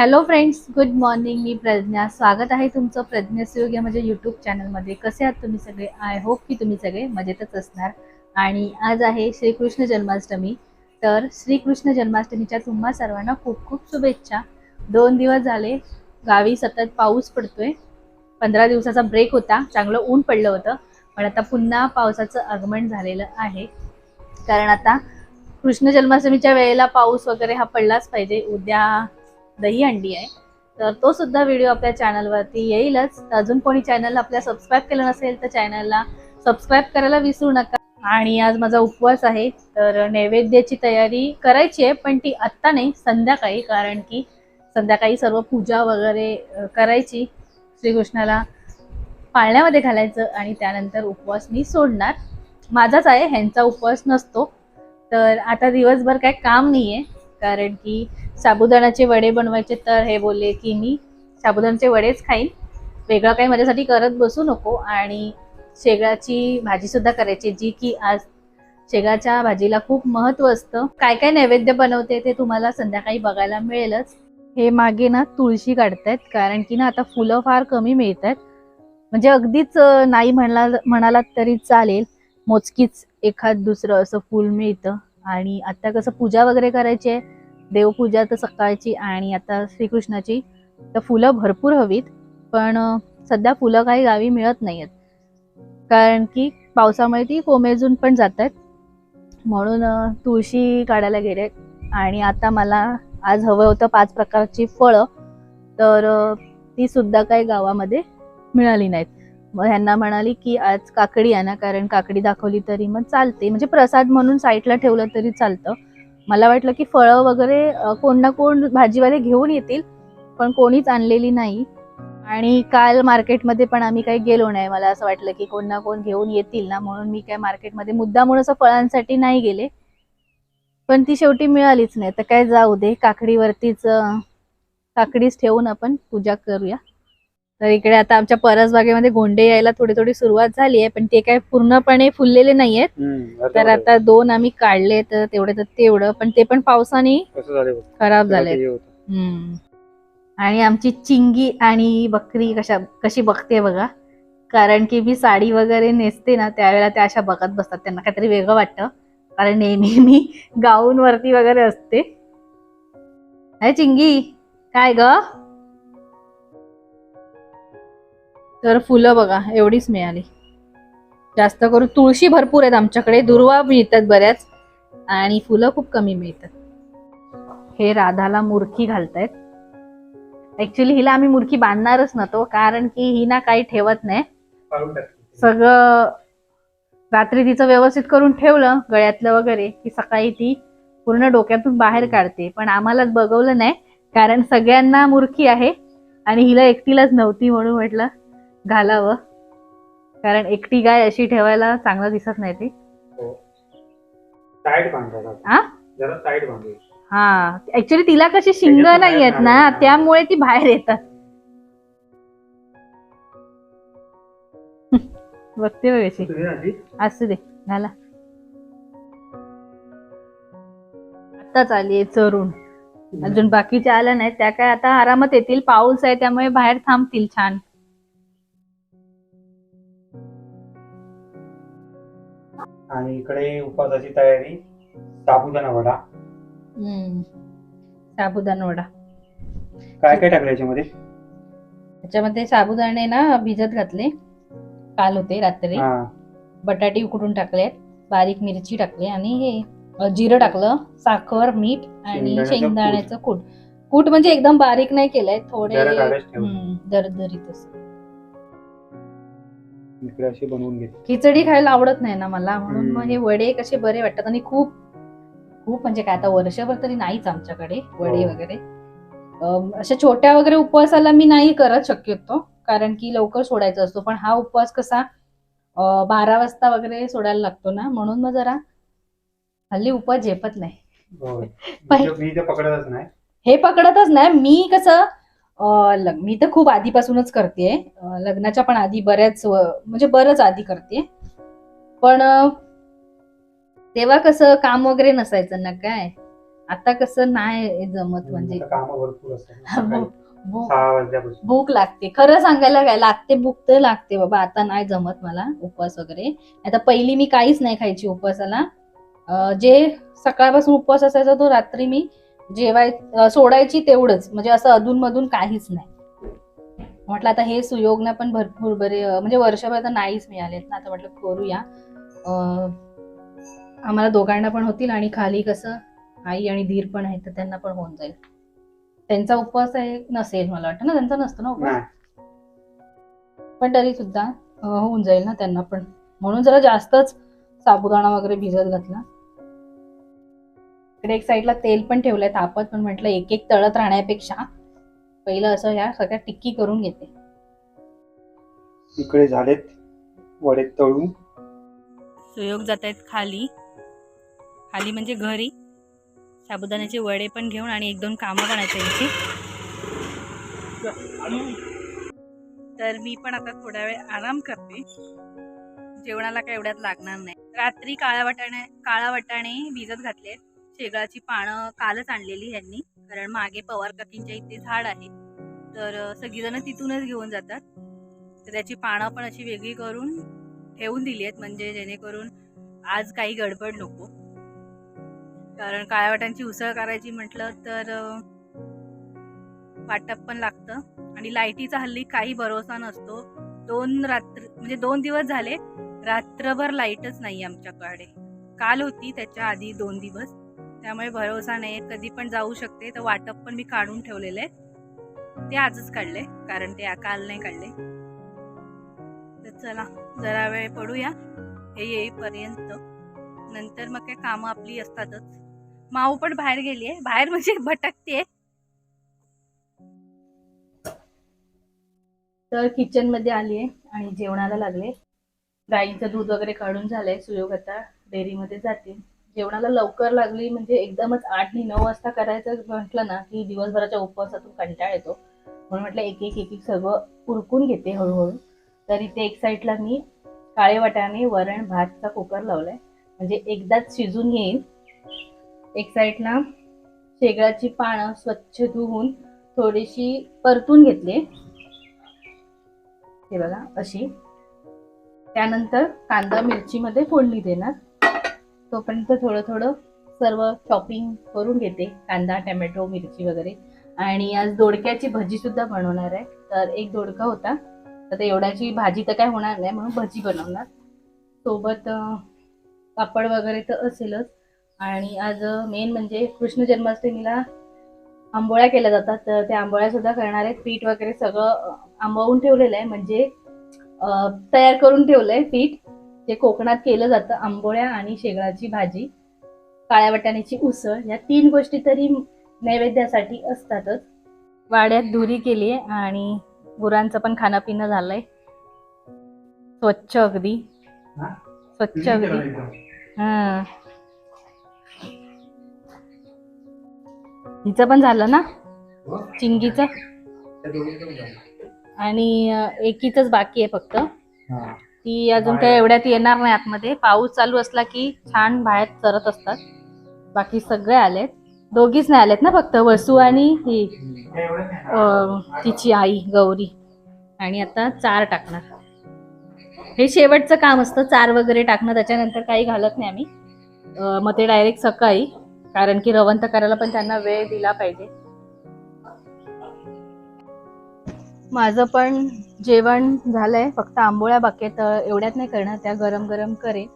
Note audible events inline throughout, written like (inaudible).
Hello friends good morning मी प्रज्ञा. स्वागत आहे तुमचं प्रज्ञा सुयोग या माझ्या म्हणजे यूट्यूब चॅनलमध्ये कसे आहात तुम्ही सगळे? आय होप की तुम्ही सगळे मजेतच असणार. आणि आज आहे श्रीकृष्ण जन्माष्टमी. तर श्रीकृष्ण जन्माष्टमीच्या तुम्हा सर्वांना खूप खूप शुभेच्छा. दोन दिवस झाले. गावी सतत पाऊस पडतोय. पंधरा दिवसाचा ब्रेक होता. चांगलं ऊन पडलं होतं. पण आता पुन्हा पावसाचं आगमन झालेलं आहे. कारण आता कृष्ण जन्माष्टमीच्या वेळेला पाऊस वगैरे हा पडलाच पाहिजे. उद्या दही अंडी आहे. तर तो सुद्धा व्हिडिओ आपल्या चॅनलवरती येईलच. अजून कोणी चॅनल आपल्या सबस्क्राईब केलं नसेल तर चॅनलला सबस्क्राईब करायला विसरू नका. आणि आज माझा उपवास आहे. तर नैवेद्याची तयारी करायची आहे पण ती आत्ता नाही संध्याकाळी. कारण की संध्याकाळी सर्व पूजा वगैरे करायची. श्रीकृष्णाला पाळण्यामध्ये घालायचं आणि त्यानंतर उपवास मी सोडणार. माझाच आहे ह्यांचा उपवास नसतो. तर आता दिवसभर काय काम नाही आहे कारण की साबुदाण्याचे वडे बनवायचे तर हे बोलले की मी साबुदाण्याचे वडेच खाईन. वेगळं काही माझ्यासाठी करत बसू नको आणि शेगाची भाजीसुद्धा करायची जी की आज शेगाच्या भाजीला खूप महत्त्व असतं. काय काय नैवेद्य बनवते ते तुम्हाला संध्याकाळी बघायला मिळेलच. हे मागे ना तुळशी काढतायत कारण की ना आता फुलं फार कमी मिळत आहेत म्हणजे अगदीच नाही म्हणला म्हणालात तरी चालेल. मोजकीच एखाद दुसरं असं फूल मिळतं. आणि आता कसं पूजा वगैरे करायची आहे देवपूजा तर सकाळची आणि आता श्रीकृष्णाची तर फुलं भरपूर हवीत पण सध्या फुलं काही गावी मिळत नाही आहेत कारण की पावसामुळे ती कोमेजून पण जात आहेत म्हणून तुळशी काढायला गेले आणि आता मला आज हवं होतं पाच प्रकारची फळं तर ती सुद्धा काही गावामध्ये मिळाली नाहीत. मग ह्यांना म्हणाली की आज काकडी आणा कारण काकडी दाखवली तरी मग चालते. म्हणजे प्रसाद म्हणून साईडला ठेवलं तरी चालतं. मला वाटलं की फळं वगैरे कोण ना कोण भाजीवाले घेऊन येतील पण कोणीच आणलेली नाही. आणि काल मार्केटमध्ये पण आम्ही काही गेलो नाही. मला असं वाटलं की कोण ना कोण घेऊन येतील ना म्हणून मी काय मार्केटमध्ये मुद्दामून असं फळांसाठी नाही गेले. पण ती शेवटी मिळालीच नाही. तर काय जाऊ दे काकडीवरतीच काकडीच ठेवून आपण पूजा करूया. तर इकडे आता आमच्या परसबागेमध्ये गोंडे यायला थोडी थोडी सुरुवात झाली आहे पण ते काय पूर्णपणे फुललेले नाहीयेत. तर आता दोन आम्ही काढले तर तेवढे तर तेवढं पण ते पण पावसाने. खराब झाले हे. आणि आमची चिंगी आणि बकरी कशा कशी बघते बघा. कारण की मी साडी वगैरे नेसते ना त्यावेळेला त्या अशा बघत बसतात. त्यांना काहीतरी वेगळं वाटतं. कारण नेहमी (laughs) मी गाऊन वरती वगैरे असते. चिंगी काय ग? तर फुलं बघा एवढीच मिळाली. जास्त करून तुळशी भरपूर आहेत आमच्याकडे दुर्वा मिळतात बऱ्याच आणि फुलं खूप कमी मिळतात. हे राधाला मुरखी घालतायत. ऍक्च्युली हिला आम्ही मुरखी बांधणारच नव्हतो कारण की ही ना काही ठेवत नाही. सगळं रात्री तिचं व्यवस्थित करून ठेवलं गळ्यातलं वगैरे की सकाळी ती पूर्ण डोक्यातून बाहेर काढते. पण आम्हालाच बघवलं नाही कारण सगळ्यांना मुरखी आहे आणि हिला एकटीलाच नव्हती म्हणून म्हटलं घालावं. कारण एकटी गाय अशी ठेवायला चांगलं दिसत नाही ती. हो. हा. ऍक्च्युली तिला कशी शिंग नाही आहेत ना. त्यामुळे ती बाहेर येतात. बघते बघ असू दे घाला. आताच आली चरून. अजून बाकीच्या आल्या नाहीत. त्या काय आता आरामात येतील पाऊस आहे त्यामुळे बाहेर थांबतील छान. आणि इकडे उपवासाची तयारी साबुदाणा वडा. हम्म. साबुदाणा वडा. काय काय टाकलं याच्यामध्ये? त्याच्यामध्ये साबुदाणे ना भिजत घातले. काल होते रात्री. हा. बटाटे उकडून टाकले. बारीक मिरची टाकली आणि हे अ, जिरं टाकलं. साखर मीठ आणि शेंगदाण्याचं शेंगदाण्याचं कूट. कूट म्हणजे एकदम बारीक नाही केलंय थोडे जरा हम्म, दरदरीत असं. इकडे अशी बनवून घे खिचडी खायला आवडत नाही ना मला म्हणून. मग हे वडे कसे बरे वाटतात आणि खूप खूप म्हणजे काय आता वर्षभर तरी नाहीच आमच्याकडे वडे हो. वगैरे. अशा छोट्या वगैरे उपवासाला मी नाही करत शक्यतो कारण की लवकर सोडायचा असतो. पण हा उपवास कसा बारा वाजता वगैरे सोडायला लागतो ना म्हणून मग जरा हल्ली उपवास झेपत नाही. हे पकडतच नाही. मी कसं मी तर खूप आधीपासूनच करते. लग्नाच्या पण आधी बऱ्याच म्हणजे बरंच आधी करते. पण तेव्हा कसं काम वगैरे नसायचं ना काय? आता कसं नाही जमत म्हणजे. (laughs) भूक लागते. खरं सांगायला काय लागते भूक तर लागते बाबा आता नाही जमत मला उपवास वगैरे. आता पहिली मी काहीच नाही खायची उपवासाला. जे सकाळपासून उपवास असायचा तो रात्री मी जेवाय सोडायची तेवढंच. म्हणजे असं अधूनमधून काहीच नाही. म्हटलं आता हे सुयोगना पण भरपूर बरे म्हणजे वर्षभर तर नाहीच मिळालेत ना. आता म्हटलं करूया. आम्हाला दोघांना पण होतील आणि खाली कसं आई आणि धीर पण आहेत तर त्यांना पण होऊन जाईल. त्यांचा उपवास आहे नसेल मला वाटतं ना. त्यांचा नसतो ना उपवास? पण तरी सुद्धा होऊन जाईल ना त्यांना पण. म्हणून जरा जास्तच साबुदाणा वगैरे भिजत घातला. इकडे एक साईडला तेल पण ठेवलंय तापत पण म्हटलं एक एक तळत राहण्यापेक्षा पहिलं असं ह्या सगळ्या टिक्की करून घेते. इकडे झालेत वडे तळून. सुयोग जात आहेत खाली. खाली म्हणजे घरी. साबुदाण्याचे वडे पण घेऊन आणि एक दोन कामं पण आहेत त्यांची. तर मी पण आता थोडा वेळ आराम करते. जेवणाला काय एवढ्यात लागणार नाही. रात्री काळा वाटाणे काळा वाटाणे भिजत घातले शेगाची पानं कालच आणलेली ह्यांनी. कारण मागे पवार काकींच्या इथे झाड आहे. तर सगळीजण तिथूनच घेऊन जातात. तर त्याची पानं पण अशी वेगळी करून ठेवून दिली आहेत. म्हणजे जेणेकरून आज काही गडबड नको. कारण काळ्या वाटांची उसळ करायची म्हटलं तर वाटप पण लागतं. आणि लाईटीचा हल्ली काही भरोसा नसतो. दोन रात्र म्हणजे दोन दिवस झाले. रात्रभर लाईटच नाही आमच्याकडे. काल होती त्याच्या आधी दोन दिवस. त्यामुळे भरोसा नाही. कधी पण जाऊ शकते. तर वाटप पण मी काढून ठेवलेलं आहे ते आजच काढले. कारण ते काल नाही काढले. तर चला जरा वेळ पडूया. हे येईपर्यंत. नंतर मग काय कामं आपली असतातच. माऊ पण बाहेर गेली आहे. बाहेर म्हणजे भटकते. तर किचनमध्ये आली आहे आणि जेवणाला लागले. गाईचं दूध वगैरे काढून झालंय. सुयोग आता डेअरीमध्ये जातील जेवणाला लवकर लागली म्हणजे एकदमच आठ आणि नऊ वाजता करायचं म्हटलं ना की दिवसभराच्या उपवासातून कंटाळ येतो. म्हणून म्हटलं एक एक एक एक सगळं उरकून घेते हळूहळू. तर इथे एक साईडला मी काळे वाटाणे वरण भातचा कुकर लावलाय. म्हणजे एकदाच शिजून येईल एक साईडला शेगळाची पानं स्वच्छ धुवून थोडीशी परतून घेतली. हे बघा अशी. त्यानंतर कांदा मिरचीमध्ये फोडणी देणार. तोपर्यंत थोडं थोडं सर्व शॉपिंग करून घेते कांदा टमॅटो मिरची वगैरे. आणि आज दोडक्याची भजी सुद्धा बनवणार आहे. तर एक दोडका होता. तर एवढ्याची भाजी तर काय होणार नाही म्हणून भजी बनवणार. सोबत पापड वगैरे तर असेलच. आणि आज मेन म्हणजे कृष्ण जन्माष्टमीला आंबोळ्या केल्या जातात. तर त्या आंबोळ्या सुद्धा करणार आहेत पीठ वगैरे सगळं आंबवून ठेवलेलं आहे. म्हणजे तयार करून ठेवलंय पीठ. जे कोकणात केलं जातं आंबोळ्या आणि शेगळाची भाजी काळ्या वाटाण्याची उसळ या तीन गोष्टी तरी नैवेद्यासाठी असतातच. वाड्यात धुरी केली आहे आणि गुरांचं पण खाणं पिणं झालंय. स्वच्छ अगदी. हा? स्वच्छ अगदी. हा. हिचं पण झालं ना? चिंगीचं? आणि अं, एकीचंच बाकी आहे फक्त. हा. ती अजून काही एवढ्यात येणार नाही आतमध्ये. पाऊस चालू असला की छान बाहेर चरत असतात. बाकी सगळे आलेत. दोघीच नाही आलेत ना फक्त वसू आणि ही तिची आई गौरी. आणि आता चार टाकणार. हे शेवटचं काम असतं. चार वगैरे टाकणं. त्याच्यानंतर काही घालत नाही आम्ही. मग ते डायरेक्ट सकाळी. कारण की रवंत करायला पण त्यांना वेळ दिला पाहिजे. माझं पण जेवण झालंय फक्त आंबोळ्या बाकी तर एवढ्यात नाही करणार त्या गरम गरम करेन.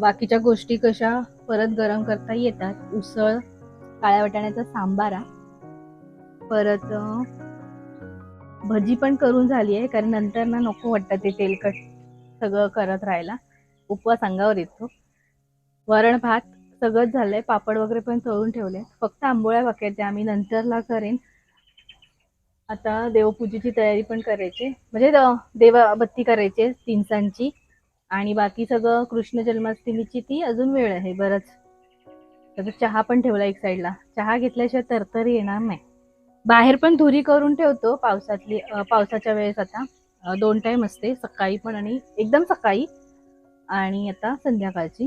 बाकीच्या गोष्टी कशा परत गरम करता येतात? उसळ काळ्या वाटाण्याचा सांबारा परत भजी पण करून झाली आहे कारण नंतर ना नको वाटतं ते तेलकट सगळं करत राहायला. उपवास अंगावर येतो. वरण भात सगळंच झालंय पापड वगैरे पण तळून ठेवले फक्त आंबोळ्या बाकी त्या आम्ही नंतरला करेन. आता देवपूजेची तयारी पण करायची. म्हणजे द- देवाबत्ती करायची तिनसांची आणि बाकी सगळं कृष्ण जन्माष्टमीची ती अजून वेळ आहे बरंच. त्याचा चहा पण ठेवला एक साईडला. चहा घेतल्याशिवाय तरतरी येणार नाही. बाहेर पण धुरी करून ठेवतो पावसातली पावसाच्या वेळेस आता. दोन टाईम असते सकाळी पण आणि एकदम सकाळी. आणि आता संध्याकाळची.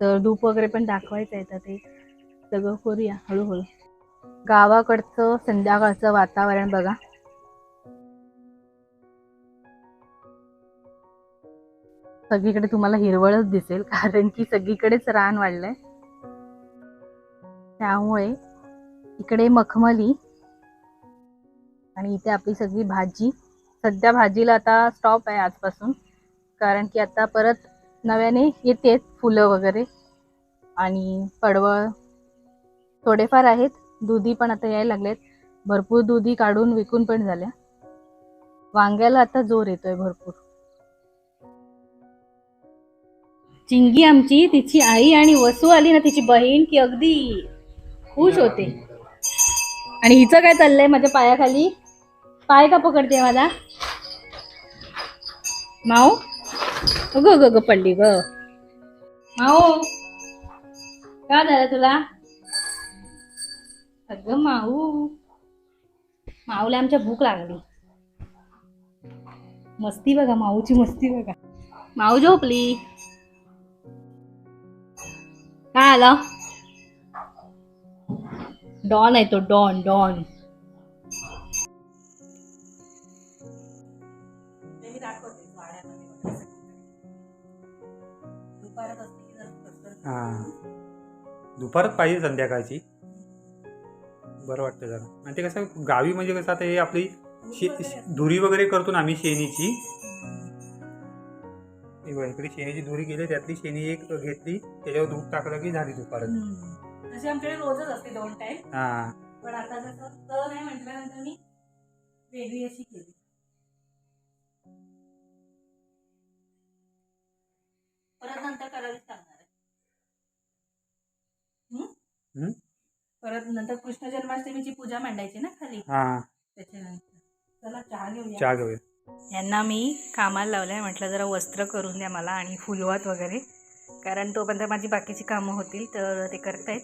तर धूप वगैरे पण दाखवायचं आहे तर ते सगळं करूया हळूहळू. गावाकडचं संध्याकाळचं वातावरण बघा. सगळीकडे तुम्हाला हिरवळच दिसेल कारण की सगळीकडेच रान वाढलंय. त्यामुळे इकडे मखमली आणि इथे आपली सगळी भाजी. सध्या भाजीला आता स्टॉप आहे आजपासून कारण की आता परत नव्याने येतेत फुलं वगैरे आणि पडवळ थोडेफार आहेत. दुधी पण आता यायला लागलेत. भरपूर दुधी काढून विकून पण झाल्या. वांग्याला आता जोर येतोय भरपूर. चिंगी आमची तिची आई आणि वसू आली ना तिची बहीण की अगदी खुश होते. आणि हिचं काय चाललंय माझ्या पायाखाली? पाय का पकडते माझा माऊ? अगं अगं पडली ग. माऊ? का झालं तुला? अगं माऊ. माऊला आमच्या भूक लागली. मस्ती बघा माऊची मस्ती बघा. माऊ झोपली. काय आलं? डॉन आहे तो डॉन डॉन. हा. दुपारच पाहिजे संध्याकाळची. बरं वाटतं जरा. आणि ते कसं गावी म्हणजे कसं आता हे आपली शे धुरी वगैरे करतो ना आम्ही शेणीची. इकडे शेणीची धुरी केली त्यातली शेणी एक घेतली त्याच्यावर दूध टाकलं की झाली दुपारच. तशी आमच्याकडे रोजच असते दोन टाइम हा. पण आता आहे म्हटल्यानंतर मी वेगळी अशी केली. परत नंतर कृष्ण जन्माष्टमीची पूजा मांडायची ना खाली. हा. त्याच्यानंतर चला चहा घेऊया. चहा घेऊया. यांना मी कामाला लावलंय. म्हटलं जरा वस्त्र करून द्या मला आणि फुलवात वगैरे. कारण तोपर्यंत माझी बाकीची कामं होतील तर ते करतायत.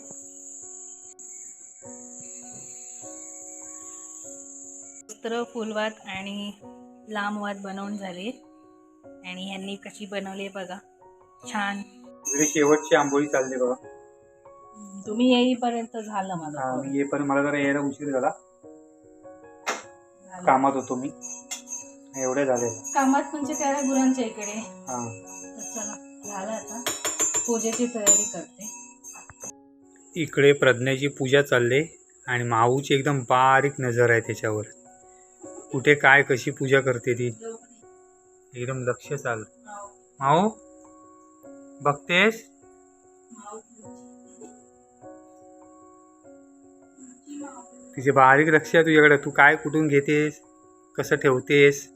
वस्त्र फुलवात आणि लांब वात बनवून झाले. आणि यांनी कशी बनवली आहे बघा. छान. इकडे शेवटची आंबोळी चालली बघा. तुम्ही येईपर्यंत झालं हा मला मी ये पण मला जरा यायला उशीर झाला. झालं. कामात होतो मी. एवढे झाले. कामात म्हणजे काय गुरांच्या इकडे? हा. तर चला झालं आता. पूजेची तयारी करते. इकडे प्रज्ञेची पूजा चालली आणि माऊची एकदम बारीक नजर आहे त्याच्यावर. कुठे काय कशी पूजा करते ती? एकदम लक्ष चाल. माऊ बघतेस? तिची बारीक लक्ष आहे तुझ्याकडे. तू काय कुठून घेतेस? कसं ठेवतेस?